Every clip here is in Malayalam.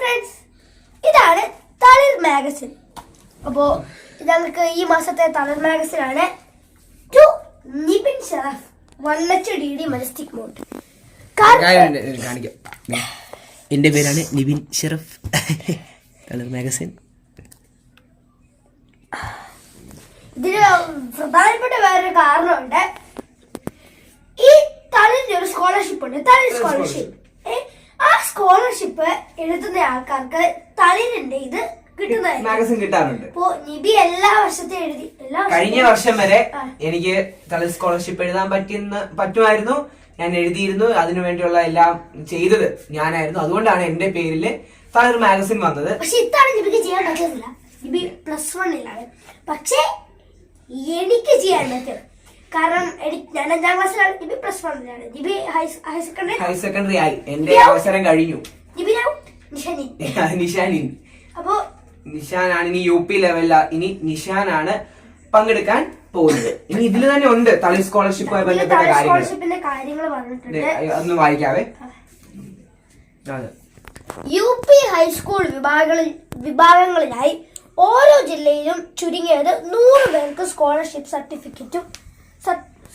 ഫ്രണ്ട്സ് ഇതാണ് തളിർ മാഗസിൻ അപ്പോ ഞങ്ങൾക്ക് ഈ മാസത്തെ തളിർ മാഗസിൻ ആണ് to Nibin Sharaf one H D D majestic mode കാര്യമുണ്ട്, കാണിക്കാം. എന്റെ പേരാണ് നിബിൻ ഷെറഫ്. തളിർ മാഗസിൻ ഇതിന് പ്രധാനപ്പെട്ട വേറൊരു കാരണമുണ്ട്. ഈ തളിരിന്റെ ഒരു സ്കോളർഷിപ്പ് ഉണ്ട്. തളിർ സ്കോളർഷിപ്പ് ആ സ്കോളർഷിപ്പ് എഴുതുന്ന ആൾക്കാർക്ക് തളിരിന്റെ ഇത് മാഗസിൻ കിട്ടാറുണ്ട്. നിബി എല്ലാ വർഷത്തെ എഴുതി കഴിഞ്ഞ വർഷം വരെ എനിക്ക് തളിർ സ്കോളർഷിപ്പ് എഴുതാൻ പറ്റുന്ന പറ്റുമായിരുന്നു. ഞാൻ എഴുതിയിരുന്നു. അതിനു വേണ്ടിയുള്ള എല്ലാം ചെയ്തത് ഞാനായിരുന്നു. അതുകൊണ്ടാണ് എന്റെ പേരിൽ തളിർ മാഗസിൻ വന്നത്. പക്ഷെ ഇത്തവണ നിബിക്ക് ചെയ്യാൻ പറ്റുന്നില്ല. നിബി പ്ലസ് വണ്ണിലാണ്. പക്ഷേ എനിക്ക് ചെയ്യാൻ പറ്റും. കാരണം ഞാൻ അഞ്ചാം ക്ലാസ്സിലാണ്. Nibi plus വണ്ണിലാണ് Nibi higher secondary higher secondary ആയി. എന്റെ അവസരം കഴിഞ്ഞു. നിഷാനിൻ. അപ്പോ നിഷാനാണ് ഇനി യു പി ലെവലില ഇനി നിഷാനാണ് പങ്കെടുക്കാൻ പോകുന്നത്. ഇനി ഇതിൽ തന്നെ ഉണ്ട് തളി സ്കോളർഷിപ്പുമായി ബന്ധപ്പെട്ട കാര്യങ്ങൾ അതൊന്ന് വായിക്കാവേ. യു പി ഹൈസ്കൂൾ വിഭാഗങ്ങളിൽ വിഭാഗങ്ങളിലായി ഓരോ ജില്ലയിലും ചുരുങ്ങിയത് നൂറ് പേർക്ക് സ്കോളർഷിപ്പ് സർട്ടിഫിക്കറ്റും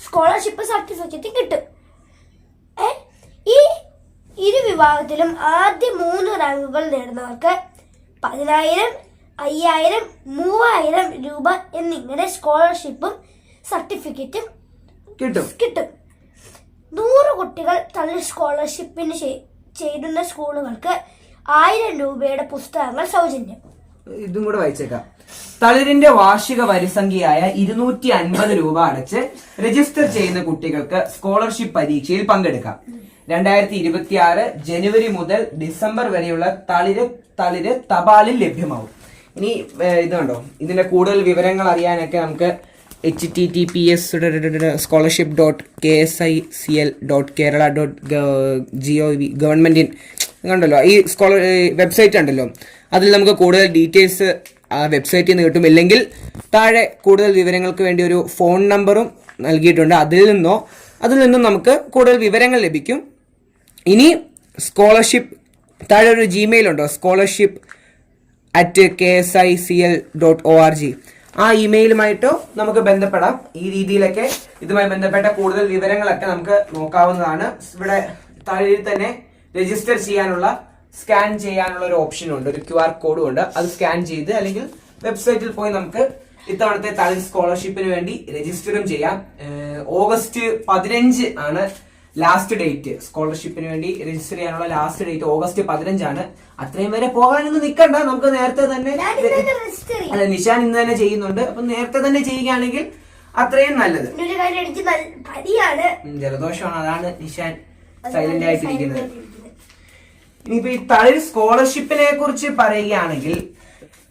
സ്കോളർഷിപ്പ് സർട്ടിഫിക്കറ്റ് കിട്ടും? ഈ ഇരു വിഭാഗത്തിലും ആദ്യ മൂന്ന് റാങ്കുകൾ നേടുന്നവർക്ക് പതിനായിരം അയ്യായിരം മൂവായിരം രൂപ എന്നിങ്ങനെ സ്കോളർഷിപ്പും സർട്ടിഫിക്കറ്റും കിട്ടും. കിട്ടും. നൂറ് കുട്ടികൾ തള്ളി സ്കോളർഷിപ്പിന് ചേരുന്ന സ്കൂളുകൾക്ക് ആയിരം രൂപയുടെ പുസ്തകങ്ങൾ സൗജന്യം. ഇതും കൂടെ വായിച്ചേക്കാം. തളിരിന്റെ വാർഷിക വരിസംഖ്യയായ ഇരുന്നൂറ്റി അൻപത് രൂപ അടച്ച് രജിസ്റ്റർ ചെയ്യുന്ന കുട്ടികൾക്ക് സ്കോളർഷിപ്പ് പരീക്ഷയിൽ പങ്കെടുക്കാം. രണ്ടായിരത്തി ഇരുപത്തി ആറ് ജനുവരി മുതൽ ഡിസംബർ വരെയുള്ള തളിര് തളിര് തപാലിൽ ലഭ്യമാവും. ഇനി ഇതുണ്ടോ ഇതിന്റെ കൂടുതൽ വിവരങ്ങൾ അറിയാനൊക്കെ നമുക്ക് H T T P S scholarship dot K S I C L dot Kerala dot G O V ഗവൺമെന്റിൻ കണ്ടല്ലോ? ഈ സ്കോളർ വെബ്സൈറ്റ് ഉണ്ടല്ലോ. അതിൽ നമുക്ക് കൂടുതൽ ഡീറ്റെയിൽസ് ആ വെബ്സൈറ്റിൽ നിന്ന് കിട്ടും. ഇല്ലെങ്കിൽ താഴെ കൂടുതൽ വിവരങ്ങൾക്ക് വേണ്ടി ഒരു ഫോൺ നമ്പറും നൽകിയിട്ടുണ്ട്. അതിൽ നിന്നോ അതിൽ നിന്നും നമുക്ക് കൂടുതൽ വിവരങ്ങൾ ലഭിക്കും. ഇനി സ്കോളർഷിപ്പ് താഴെ ഒരു ജിമെയിൽ ഉണ്ടോ? Scholarship at K S I C L dot O R G ആ ഇമെയിലുമായിട്ടോ നമുക്ക് ബന്ധപ്പെടാം. ഈ രീതിയിലൊക്കെ ഇതുമായി ബന്ധപ്പെട്ട കൂടുതൽ വിവരങ്ങളൊക്കെ നമുക്ക് നോക്കാവുന്നതാണ്. ഇവിടെ താഴെ തന്നെ രജിസ്റ്റർ ചെയ്യാനുള്ള സ്കാൻ ചെയ്യാനുള്ള ഒരു ഓപ്ഷൻ ഉണ്ട്. ഒരു ക്യു ആർ കോഡും ഉണ്ട്. അത് സ്കാൻ ചെയ്ത് അല്ലെങ്കിൽ വെബ്സൈറ്റിൽ പോയി നമുക്ക് ഇത്തവണത്തെ തളിർ സ്കോളർഷിപ്പിന് വേണ്ടി രജിസ്റ്ററും ചെയ്യാം. ഓഗസ്റ്റ് പതിനഞ്ച് ആണ് ലാസ്റ്റ് ഡേറ്റ് സ്കോളർഷിപ്പിന് വേണ്ടി രജിസ്റ്റർ ചെയ്യാനുള്ള ലാസ്റ്റ് ഡേറ്റ് ഓഗസ്റ്റ് പതിനഞ്ചാണ്. അത്രയും വരെ പോകാനൊന്നും നിൽക്കണ്ട നമുക്ക് നേരത്തെ തന്നെ അല്ല നിഷാൻ ഇന്ന് തന്നെ ചെയ്യുന്നുണ്ട്. അപ്പൊ നേരത്തെ തന്നെ ചെയ്യുകയാണെങ്കിൽ അത്രയും നല്ലത്. ജലദോഷമാണ്. അതാണ് നിഷാൻ സൈലന്റ് ആയിട്ടിരിക്കുന്നത്. ഇനിയിപ്പോ ഈ തളിർ സ്കോളർഷിപ്പിനെ കുറിച്ച് പറയുകയാണെങ്കിൽ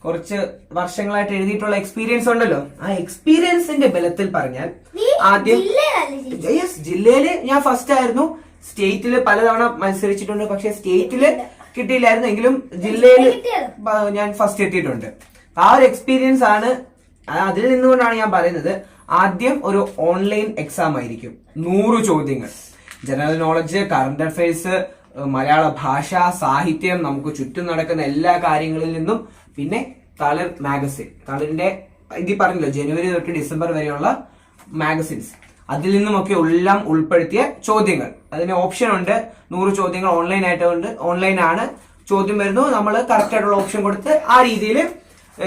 കുറച്ച് വർഷങ്ങളായിട്ട് എഴുതിയിട്ടുള്ള എക്സ്പീരിയൻസ് ഉണ്ടല്ലോ. ആ എക്സ്പീരിയൻസിന്റെ ബലത്തിൽ പറഞ്ഞാൽ ആദ്യം യെസ് ജില്ലയിൽ ഞാൻ ഫസ്റ്റ് ആയിരുന്നു. സ്റ്റേറ്റിൽ പലതവണ മത്സരിച്ചിട്ടുണ്ട്. പക്ഷെ സ്റ്റേറ്റിൽ കിട്ടിയില്ലായിരുന്നു. എങ്കിലും ജില്ലയിൽ ഞാൻ ഫസ്റ്റ് എത്തിയിട്ടുണ്ട്. ആ ഒരു എക്സ്പീരിയൻസ് ആണ് അതിൽ നിന്നുകൊണ്ടാണ് ഞാൻ പറയുന്നത്. ആദ്യം ഒരു ഓൺലൈൻ എക്സാം ആയിരിക്കും. നൂറ് ചോദ്യങ്ങൾ. ജനറൽ നോളജ് കറണ്ട് അഫയേഴ്സ് മലയാള ഭാഷ സാഹിത്യം നമുക്ക് ചുറ്റും നടക്കുന്ന എല്ലാ കാര്യങ്ങളിൽ നിന്നും പിന്നെ തളിർ മാഗസിൻ. തളിറിന്റെ ഇത് പറഞ്ഞല്ലോ ജനുവരി തൊട്ട് ഡിസംബർ വരെയുള്ള മാഗസിൻസ്. അതിൽ നിന്നുമൊക്കെ എല്ലാം ഉൾപ്പെടുത്തിയ ചോദ്യങ്ങൾ. അതിന് ഓപ്ഷൻ ഉണ്ട്. നൂറ് ചോദ്യങ്ങൾ ഓൺലൈൻ ആയിട്ടുണ്ട്. ഓൺലൈൻ ആണ് ചോദ്യം വരുന്നു. നമ്മൾ കറക്റ്റ് ആയിട്ടുള്ള ഓപ്ഷൻ കൊടുത്ത് ആ രീതിയിൽ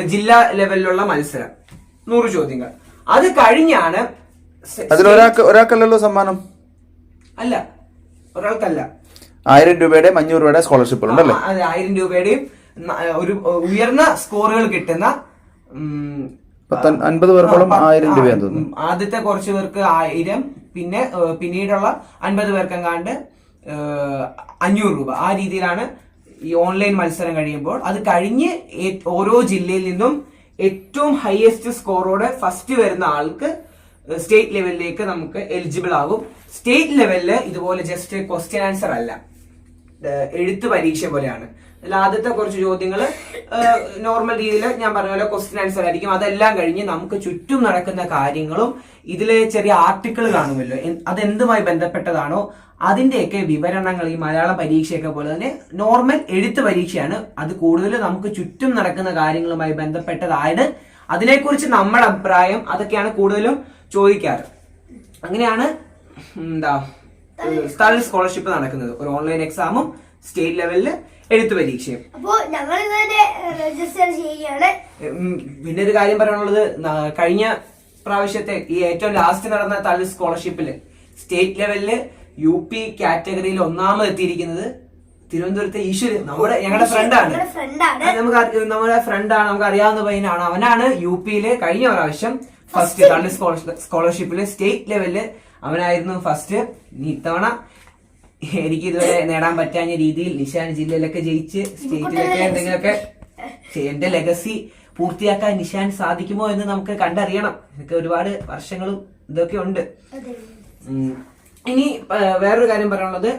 ജില്ലാ ലെവലിലുള്ള മത്സരം. നൂറ് ചോദ്യങ്ങൾ. അത് കഴിഞ്ഞാണ് അതിൽ ഒരാൾക്ക് ഒരാൾക്കല്ലല്ലോ സമ്മാനം? അല്ല. ഒരാൾക്കല്ല. ആയിരം രൂപയുടെ അഞ്ഞൂറ് രൂപയുടെ സ്കോളർഷിപ്പ് ഉണ്ടല്ലേ? അതെ ആയിരം രൂപയുടെയും ഒരു ഉയർന്ന സ്കോറുകൾ കിട്ടുന്ന അൻപത് പേർക്കോളം ആയിരം രൂപയാണ് തോന്നുന്നു. ആദ്യത്തെ കുറച്ച് പേർക്ക് ആയിരം പിന്നെ പിന്നീടുള്ള അൻപത് പേർക്കെങ്ങാണ്ട് അഞ്ഞൂറ് രൂപ. ആ രീതിയിലാണ് ഈ ഓൺലൈൻ മത്സരം കഴിയുമ്പോൾ. അത് കഴിഞ്ഞ് ഓരോ ജില്ലയിൽ നിന്നും ഏറ്റവും ഹയസ്റ്റ് സ്കോറോടെ ഫസ്റ്റ് വരുന്ന ആൾക്ക് സ്റ്റേറ്റ് ലെവലിലേക്ക് നമുക്ക് എലിജിബിൾ ആകും. സ്റ്റേറ്റ് ലെവലിൽ ഇതുപോലെ ജസ്റ്റ് ക്വസ്റ്റ്യൻ ആൻസർ അല്ല. എഴുത്ത് പരീക്ഷ പോലെയാണ്. അതിൽ ആദ്യത്തെ കുറച്ച് ചോദ്യങ്ങൾ നോർമൽ രീതിയിൽ ഞാൻ പറഞ്ഞ പോലെ ക്വസ്റ്റ്യൻ ആൻസർ ആയിരിക്കും. അതെല്ലാം കഴിഞ്ഞ് നമുക്ക് ചുറ്റും നടക്കുന്ന കാര്യങ്ങളും ഇതിലെ ചെറിയ ആർട്ടിക്കിൾ കാണുമല്ലോ. അതെന്തുമായി ബന്ധപ്പെട്ടതാണോ അതിന്റെയൊക്കെ വിവരണങ്ങൾ ഈ മലയാള പരീക്ഷയൊക്കെ പോലെ തന്നെ നോർമൽ എഴുത്ത് പരീക്ഷയാണ്. അത് കൂടുതൽ നമുക്ക് ചുറ്റും നടക്കുന്ന കാര്യങ്ങളുമായി ബന്ധപ്പെട്ടതായത് അതിനെക്കുറിച്ച് നമ്മുടെ അഭിപ്രായം അതൊക്കെയാണ് കൂടുതലും ചോദിക്കാറ്. അങ്ങനെയാണ് എന്താ സ്ഥല സ്കോളർഷിപ്പ് നടക്കുന്നത്. ഒരു ഓൺലൈൻ എക്സാമും സ്റ്റേറ്റ് ലെവലിൽ എഴുത്ത് പരീക്ഷയും. പിന്നെ ഒരു കാര്യം പറയാനുള്ളത് കഴിഞ്ഞ പ്രാവശ്യത്തെ ഈ ഏറ്റവും ലാസ്റ്റ് നടന്ന തല സ്കോളർഷിപ്പിൽ സ്റ്റേറ്റ് ലെവലിൽ യു പി കാറ്റഗറിയിൽ ഒന്നാമത് എത്തിയിരിക്കുന്നത് തിരുവനന്തപുരത്തെ ഈശ്വര് നമ്മുടെ ഞങ്ങളുടെ ഫ്രണ്ടാണ് ഞങ്ങളുടെ ഫ്രണ്ടാണ് നമുക്ക് നമ്മുടെ ഫ്രണ്ടാണ് നമുക്ക് അറിയാവുന്ന പയ്യനാണ്. അവനാണ് യു പിയിലെ കഴിഞ്ഞ പ്രാവശ്യം ഫസ്റ്റ് തള്ളി സ്കോളർഷിപ്പിൽ സ്റ്റേറ്റ് ലെവലിൽ അവനായിരുന്നു ഫസ്റ്റ് ഇനി ഇത്തവണ എനിക്ക് ഇതുവരെ നേടാൻ പറ്റാഞ്ഞ രീതിയിൽ നിഷാൻ ജില്ലയിലൊക്കെ ജയിച്ച് സ്റ്റേറ്റിലൊക്കെ എന്തെങ്കിലുമൊക്കെ എന്റെ ലെഗസി പൂർത്തിയാക്കാൻ നിഷാൻ സാധിക്കുമോ എന്ന് നമുക്ക് കണ്ടറിയണം. എനിക്ക് ഒരുപാട് വർഷങ്ങളും ഇതൊക്കെ ഉണ്ട്. ഇനി വേറൊരു കാര്യം പറയാനുള്ളത്.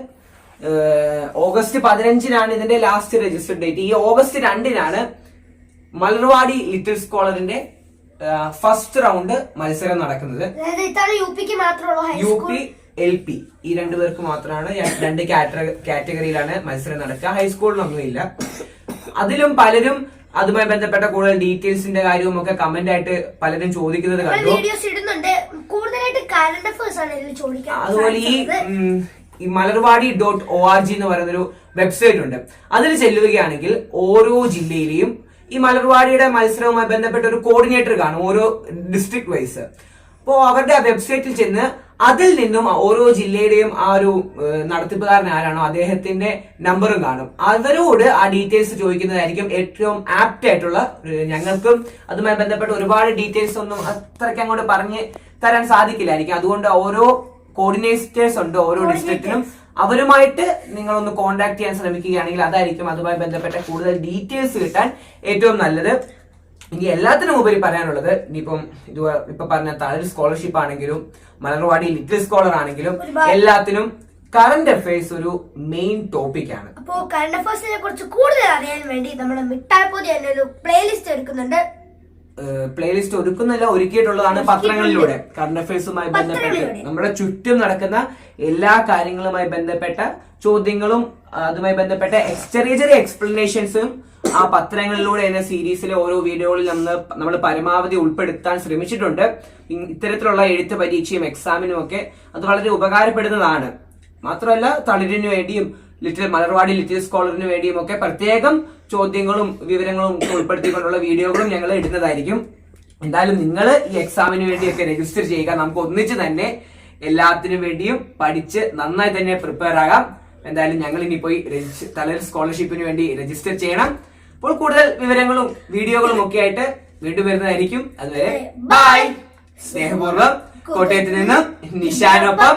ഓഗസ്റ്റ് പതിനഞ്ചിനാണ് ഇതിന്റെ ലാസ്റ്റ് രജിസ്റ്റർ ഡേറ്റ് ഈ ഓഗസ്റ്റ് രണ്ടിനാണ് മലർവാടി ലിറ്റിൽ സ്കോളറിന്റെ ഫസ്റ്റ് റൗണ്ട് മത്സരം നടക്കുന്നത്. യു പി എൽ പി ഈ രണ്ടു പേർക്ക് മാത്രമാണ് രണ്ട് കാറ്റഗറിയിലാണ് മത്സരം നടക്കുക. ഹൈസ്കൂളിലൊന്നും ഇല്ല. അതിലും പലരും അതുമായി ബന്ധപ്പെട്ട കൂടുതൽ ഡീറ്റെയിൽസിന്റെ കാര്യവും ഒക്കെ കമന്റ് ആയിട്ട് പലരും ചോദിക്കുന്നത് കണ്ടു. അതുപോലെ ഈ ഈ Malarvadi dot O R G എന്ന് പറയുന്നൊരു വെബ്സൈറ്റ് ഉണ്ട്. അതിൽ ചെല്ലുകയാണെങ്കിൽ ഓരോ ജില്ലയിലെയും ഈ മലർവാടിയുടെ മത്സരവുമായി ബന്ധപ്പെട്ട ഒരു കോർഡിനേറ്റർ കാണും ഓരോ ഡിസ്ട്രിക്ട് വൈസ് അപ്പോൾ അവരുടെ ആ വെബ്സൈറ്റിൽ ചെന്ന് അതിൽ നിന്നും ഓരോ ജില്ലയുടെയും ആ ഒരു നടത്തിപ്പുകാരൻ ആരാണോ അദ്ദേഹത്തിന്റെ നമ്പറും കാണും. അവരോട് ആ ഡീറ്റെയിൽസ് ചോദിക്കുന്നതായിരിക്കും ഏറ്റവും ആപ്റ്റ് ആയിട്ടുള്ള ഞങ്ങൾക്കും അതുമായി ബന്ധപ്പെട്ട് ഒരുപാട് ഡീറ്റെയിൽസ് ഒന്നും അത്രയ്ക്ക് അങ്ങോട്ട് പറഞ്ഞ് തരാൻ സാധിക്കില്ലായിരിക്കും. അതുകൊണ്ട് ഓരോ കോർഡിനേറ്റേഴ്സ് ഉണ്ട് ഓരോ ഡിസ്ട്രിക്റ്റിനും അവരുമായിട്ട് നിങ്ങളൊന്ന് കോണ്ടാക്ട് ചെയ്യാൻ ശ്രമിക്കുകയാണെങ്കിൽ അതായിരിക്കും അതുമായി ബന്ധപ്പെട്ട കൂടുതൽ ഡീറ്റെയിൽസ് കിട്ടാൻ ഏറ്റവും നല്ലത്. ഇനി എല്ലാത്തിനും ഉപരി പറയാനുള്ളത് ഇനിയിപ്പം ഇത് ഇപ്പൊ പറഞ്ഞ തളിർ സ്കോളർഷിപ്പ് ആണെങ്കിലും മലർവാടി ലിറ്റിൽ സ്കോളർ ആണെങ്കിലും എല്ലാത്തിനും കറന്റ് അഫയേഴ്സ് ഒരു മെയിൻ ടോപ്പിക് ആണ്. അപ്പോ കറണ്ട് അഫയേഴ്സിനെ കുറിച്ച് കൂടുതൽ അറിയാൻ വേണ്ടി നമ്മൾ മിഠായി പൊതി എന്നൊരു പ്ലേലിസ്റ്റ് എടുക്കുന്നുണ്ട്. പ്ലേലിസ്റ്റ് ഒരുക്കുന്നല്ല ഒരുക്കിയിട്ടുള്ളതാണ് പത്രങ്ങളിലൂടെ. കറണ്ട് അഫയേഴ്സുമായി ബന്ധപ്പെട്ട്. നമ്മുടെ ചുറ്റും നടക്കുന്ന എല്ലാ കാര്യങ്ങളുമായി ബന്ധപ്പെട്ട ചോദ്യങ്ങളും അതുമായി ബന്ധപ്പെട്ട ചെറിയ ചെറിയ എക്സ്പ്ലനേഷൻസും ആ പത്രങ്ങളിലൂടെ എന്ന സീരീസിലെ ഓരോ വീഡിയോകളിൽ നമ്മൾ നമ്മൾ പരമാവധി ഉൾപ്പെടുത്താൻ ശ്രമിച്ചിട്ടുണ്ട്. ഇത്തരത്തിലുള്ള എഴുത്ത് പരീക്ഷയും എക്സാമിനും ഒക്കെ അത് വളരെ ഉപകാരപ്പെടുന്നതാണ്. മാത്രമല്ല തളിരിനു വേണ്ടിയും ലിറ്റിൽ മലർവാടി ലിറ്റിൽ സ്കോളറിന് വേണ്ടിയും ഒക്കെ പ്രത്യേകം ചോദ്യങ്ങളും വിവരങ്ങളും ഉൾപ്പെടുത്തിക്കൊണ്ടുള്ള വീഡിയോകളും ഞങ്ങൾ ഇടുന്നതായിരിക്കും. എന്തായാലും നിങ്ങൾ ഈ എക്സാമിന് വേണ്ടിയൊക്കെ രജിസ്റ്റർ ചെയ്യുക. നമുക്ക് ഒന്നിച്ച് തന്നെ എല്ലാത്തിനും വേണ്ടിയും പഠിച്ച് നന്നായി തന്നെ പ്രിപ്പയർ ആകാം. എന്തായാലും ഞങ്ങൾ ഇനി പോയി തലൽ സ്കോളർഷിപ്പിന് വേണ്ടി രജിസ്റ്റർ ചെയ്യണം. അപ്പോൾ കൂടുതൽ വിവരങ്ങളും വീഡിയോകളും ഒക്കെ ആയിട്ട് വീണ്ടും വരുന്നതായിരിക്കും. അതുവരെ ബൈ സ്നേഹപൂർവം. കോട്ടയത്ത് നിന്ന് നിഷാനൊപ്പം.